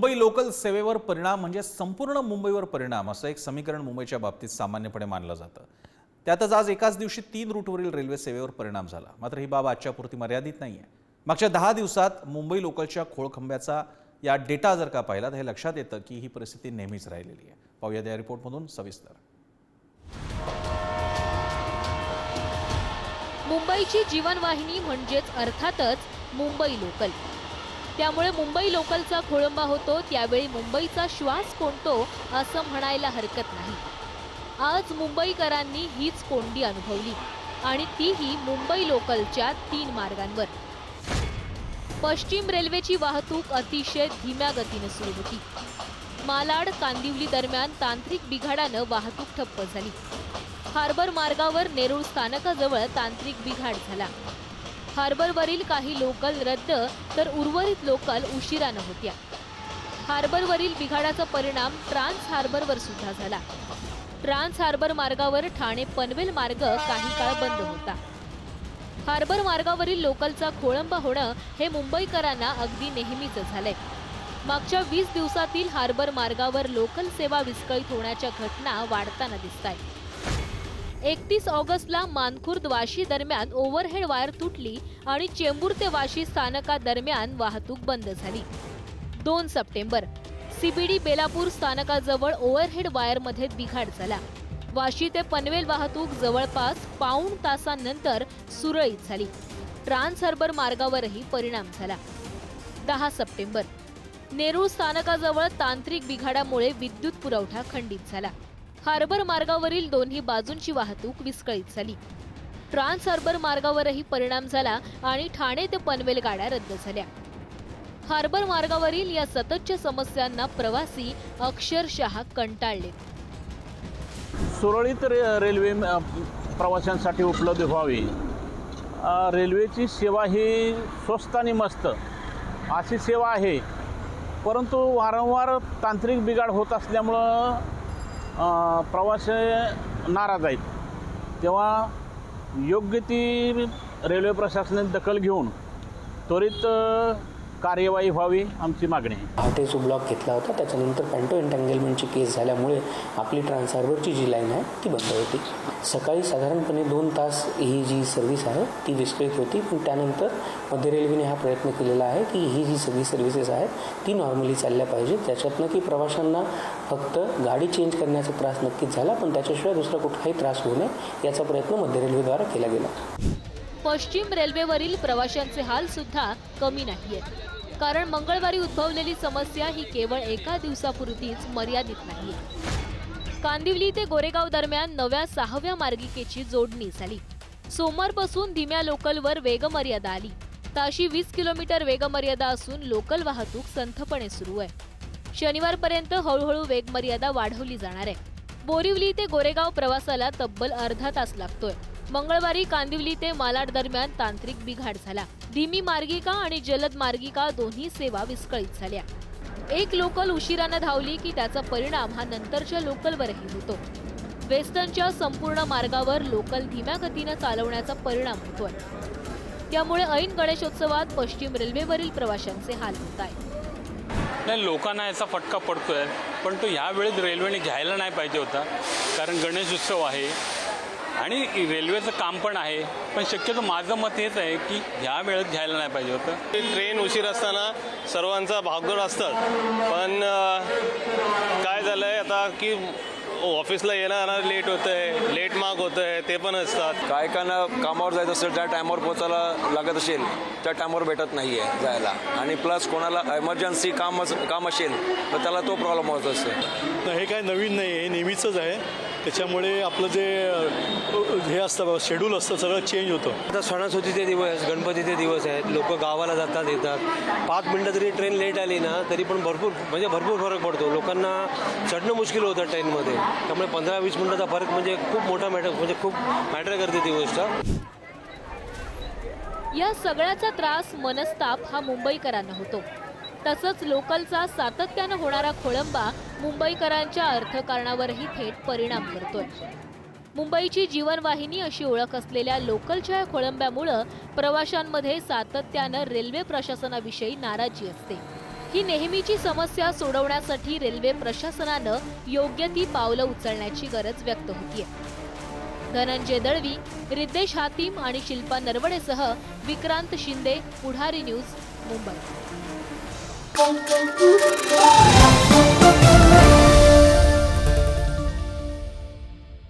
Mumbai local सेवेवर परिणाम म्हणजे संपूर्ण मुंबईवर परिणाम असं एक समीकरण मुंबईच्या बाबतीत सामान्यपणे मानलं जातं. त्यातच आज एकाच दिवशी तीन रूटवरील रेल्वे सेवेवर परिणाम झाला. मात्र ही बाब आजच्या पुरती मर्यादित नाही आहे मागच्या दहा दिवसात मुंबई लोकलच्या खोळखंब्याचा या डेटा जर का पाहिला तर हे लक्षात येतं की ही परिस्थिती नेहमीच राहिलेली आहे. पाहूया या रिपोर्टमधून सविस्तर. मुंबईची जीवनवाहिनी म्हणजेच अर्थातच मुंबई लोकल. त्यामुळे मुंबई लोकलचा खोळंबा होतो त्यावेळी मुंबईचा श्वास कोणतो असं म्हणायला हरकत नाही. आज मुंबईकरांनी हीच कोंडी अनुभवली आणि तीही मुंबई लोकलच्या तीन मार्गांवर. पश्चिम रेल्वेची वाहतूक अतिशय धीम्या गतीनं सुरू होती. मालाड कांदिवली दरम्यान तांत्रिक बिघाडानं वाहतूक ठप्प झाली. हार्बर मार्गावर नेरूळ स्थानकाजवळ तांत्रिक बिघाड झाला. हार्बरवरील काही लोकल रद्द तर उर्वरित लोकल उशिरानं होत्या हार्बरवरील बिघाडाचा परिणाम ट्रान्स हार्बरवर सुद्धा झाला. ट्रान्स हार्बर मार्गावर ठाणे पनवेल मार्ग काही काळ बंद होता. हार्बर मार्गावरील लोकलचा खोळंबा होणं हे मुंबईकरांना अगदी नेहमीच झालंय. मागच्या वीस दिवसातील हार्बर मार्गावर लोकल सेवा विस्कळीत होण्याच्या घटना वाढताना दिसत आहेत एकतीस ऑगस्टला मानखुर्द वाशी दरम्यान ओव्हरहेड वायर तुटली आणि चेंबूर ते वाशी स्थानकादरम्यान वाहतूक बंद झाली. दोन सप्टेंबर सीबीडी बेलापूर स्थानकाजवळ ओव्हरहेड वायरमध्ये बिघाड झाला. वाशी ते पनवेल वाहतूक जवळपास पाऊण तासांनंतर सुरळीत झाली. ट्रान्स हार्बर मार्गावरही परिणाम झाला. दहा सप्टेंबर नेरूळ स्थानकाजवळ तांत्रिक बिघाडामुळे विद्युत पुरवठा खंडित झाला. हार्बर मार्गावरील दोन्ही बाजूंची वाहतूक विस्कळीत झाली. ट्रान्स हार्बर मार्गावरही परिणाम झाला आणि ठाणे ते पनवेल गाड्या रद्द झाल्या. हार्बर मार्गावरील या सततच्या समस्यांना प्रवासी अक्षरशः कंटाळले सुरळीत रे रेल्वे प्रवाशांसाठी उपलब्ध व्हावी. रेल्वेची सेवा ही स्वस्त आणि मस्त अशी सेवा आहे. परंतु वारंवार तांत्रिक बिघाड होत असल्यामुळं प्रवासी नाराज आहेत. तेव्हा योग्य ती रेल्वे प्रशासनाने दखल घेऊन त्वरित कार्यवाही व्हावी आमची मागणी आहे. जो ब्लॉक घेतला होता त्याच्यानंतर पॅन्टो एन्टँगलमेंटची केस झाल्यामुळे आपली ट्रान्सहार्बरची जी लाईन आहे ती बंद होती. सकाळी साधारणपणे दोन तास ही जी सर्व्हिस आहे ती विस्कळीत होती. पण त्यानंतर मध्य रेल्वेने हा प्रयत्न केलेला आहे की ही जी सगळी सर्व्हिसेस आहेत ती नॉर्मली चालल्या पाहिजेत. त्याच्यातनं की प्रवाशांना फक्त गाडी चेंज करण्याचा त्रास नक्कीच झाला पण त्याच्याशिवाय दुसरा कुठलाही त्रास होऊ नये याचा प्रयत्न मध्य रेल्वेद्वारा केला गेला. पश्चिम रेल्वेवरील प्रवाशांचे हाल सुद्धा कमी आहेत कारण मंगळवारी उद्भवलेली समस्या ही केवळ एका दिवसापुरतीच मर्यादित नाहीये. कांदिवली ते गोरेगाव दरम्यान नव्या सहाव्या मार्गिकेची जोडणी झाली. सोमवारपासून धीम्या लोकलवर वेगमर्यादा आली. ताशी वीस किलोमीटर वेगमर्यादा असून लोकल वाहतूक संथपणे सुरू आहे. शनिवारपर्यंत हळूहळू वेगमर्यादा वाढवली जाणार आहे. बोरिवली ते गोरेगाव प्रवासाला तब्बल अर्धा तास लागतोय. मंगळवारी कांदिवली ते मालाड दरम्यान तांत्रिक बिघाड झाला. धीमी मार्गिका आणि जलद मार्गिका दोन्ही सेवा विस्कळीत झाल्या. एक लोकल उशिरानं धावली की त्याचा परिणाम हा नंतरच्या लोकलवरही होतो. वेस्टर्नच्या संपूर्ण मार्गावर लोकल धीम्या गतीनं चालवण्याचा परिणाम होतोय. त्यामुळे ऐन गणेशोत्सवात पश्चिम रेल्वेवरील प्रवाशांचे हाल होत आहेत. नाही लोकांना याचा फटका पडतोय पण तो ह्यावेळेस रेल्वेने घ्यायला नाही पाहिजे होता. कारण गणेश उत्सव आहे आणि रेल्वेचं काम पण आहे. पण शक्यतो माझं मत हेच आहे की ह्या वेळेत घ्यायला नाही पाहिजे होतं. ट्रेन उशीर असताना सर्वांचा भागदौड असतात पण काय झालं आहे आता की ऑफिसला येणार लेट होतं आहे लेट मार्क होतं आहे ते पण असतात. काय काना कामावर जायचं असेल त्या टायमावर पोचायला लागत असेल त्या टायमावर भेटत नाही आहे जायला. आणि प्लस कोणाला एमर्जन्सी काम अस- काम असेल तर त्याला तो प्रॉब्लेम होत असतो. हे काय नवीन नाही आहे हे नेहमीचंच आहे. त्याच्यामुळे आपलं जे हे असतं शेड्यूल असतं सगळं चेंज होतं. आता सणासुदीचे दिवस गणपतीचे दिवस आहेत लोक गावाला जातात येतात. पाच मिनटं जरी ट्रेन लेट आली ना तरी पण भरपूर म्हणजे भरपूर फरक पडतो. लोकांना चढणं मुश्किल होतं ट्रेनमध्ये त्यामुळे पंधरा वीस मिनटाचा फरक म्हणजे खूप मोठा मॅटर म्हणजे खूप मॅटर करते ती गोष्ट. या सगळ्याचा त्रास मनस्ताप हा मुंबईकरांना होतो. तसंच लोकलचा सातत्यानं होणारा खोळंबा मुंबईकरांच्या अर्थकारणावरही थेट परिणाम करतोय. मुंबईची जीवनवाहिनी अशी ओळख असलेल्या लोकलच्या या खोळंब्यामुळं प्रवाशांमध्ये सातत्यानं रेल्वे प्रशासनाविषयी नाराजी असते. ही नेहमीची समस्या सोडवण्यासाठी रेल्वे प्रशासनानं योग्य ती पावलं उचलण्याची गरज व्यक्त होतीये. धनंजय दळवी रिद्देश हातीम आणि Shilpa नरवडेसह Vikrant Shinde Pudhari news Mumbai. Boom, boom, boom,